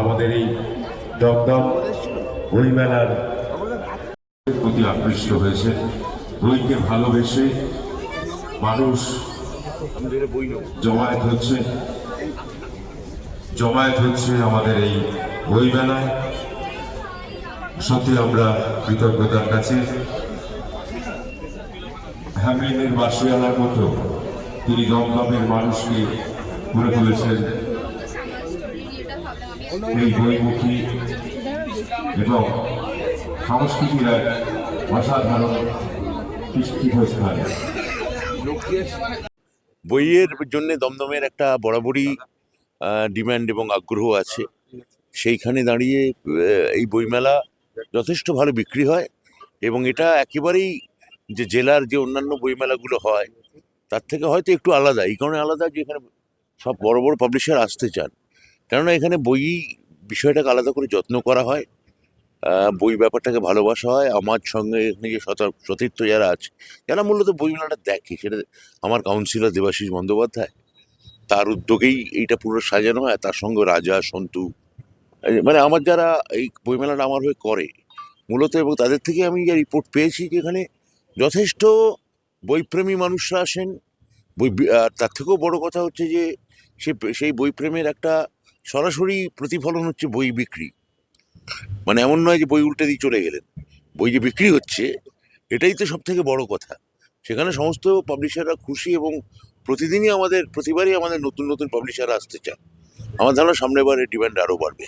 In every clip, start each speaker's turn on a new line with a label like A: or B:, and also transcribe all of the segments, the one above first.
A: আমাদের এই দমদম বইমেলার প্রতি আকৃষ্ট হয়েছে। বইকে ভালোবেসে মানুষ জমায়েত হচ্ছে। জমায়েত হচ্ছে আমাদের এই বইমেলায়। সত্যি আমরা কৃতজ্ঞতার কাছে হ্যামলিনের বাসিয়ালার মতো তিনি দমদমের মানুষকে করে তুলেছেন। এই বইমুখী এবং সংস্কৃতির এক অসাধারণ
B: বইয়ের জন্য দমদমের একটা বরাবরই ডিম্যান্ড এবং আগ্রহ আছে। সেইখানে দাঁড়িয়ে এই বইমেলা যথেষ্ট ভালো বিক্রি হয় এবং এটা একেবারেই যে জেলার যে অন্যান্য বইমেলাগুলো হয়, তার থেকে হয়তো একটু আলাদা। এই কারণে আলাদা যে এখানে সব বড় বড় পাবলিশার আসতে চান। কেননা এখানে বই বিষয়টাকে আলাদা করে যত্ন করা হয় বই ব্যাপারটাকে ভালোবাসা হয়, আমার সঙ্গে এখানে যে সতীর্থ যারা আছে, যারা মূলত বইমেলাটা দেখে, সেটা আমার কাউন্সিলর দেবাশিস বন্দ্যোপাধ্যায়, তার উদ্যোগেই এইটা পুরো সাজানো হয় তার সঙ্গে রাজা, সন্তু মানে আমার যারা এই বইমেলাটা আমার হয়ে করে, মূলত এবং তাদের থেকে আমি যে রিপোর্ট পেয়েছি যে এখানে যথেষ্ট বইপ্রেমী মানুষরা আসেন, বই তার থেকেও বড় কথা হচ্ছে যে সে, সেই বইপ্রেমের একটা সরাসরি প্রতিফলন হচ্ছে বই বিক্রি। মানে এমন নয় যে বই উল্টে দিয়ে চলে গেলেন। বই যে বিক্রি হচ্ছে এটাই তো সব থেকে বড় কথা। সেখানে সমস্ত পাবলিশাররা খুশি এবং প্রতিদিনই আমাদের প্রতিবারই আমাদের নতুন নতুন পাবলিশাররা আসতে চান আমার ধারণা সামনের বারে ডিমান্ড আরও বাড়বে।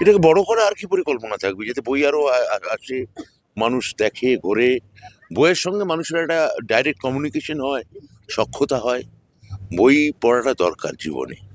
B: এটাকে বড় করা আর কি পরিকল্পনা থাকবে? যাতে বই আরও আসে মানুষ দেখে ঘোরে। বইয়ের সঙ্গে মানুষের একটা ডাইরেক্ট কমিউনিকেশন হয় সক্ষতা হয়। বই পড়াটা দরকার জীবনে।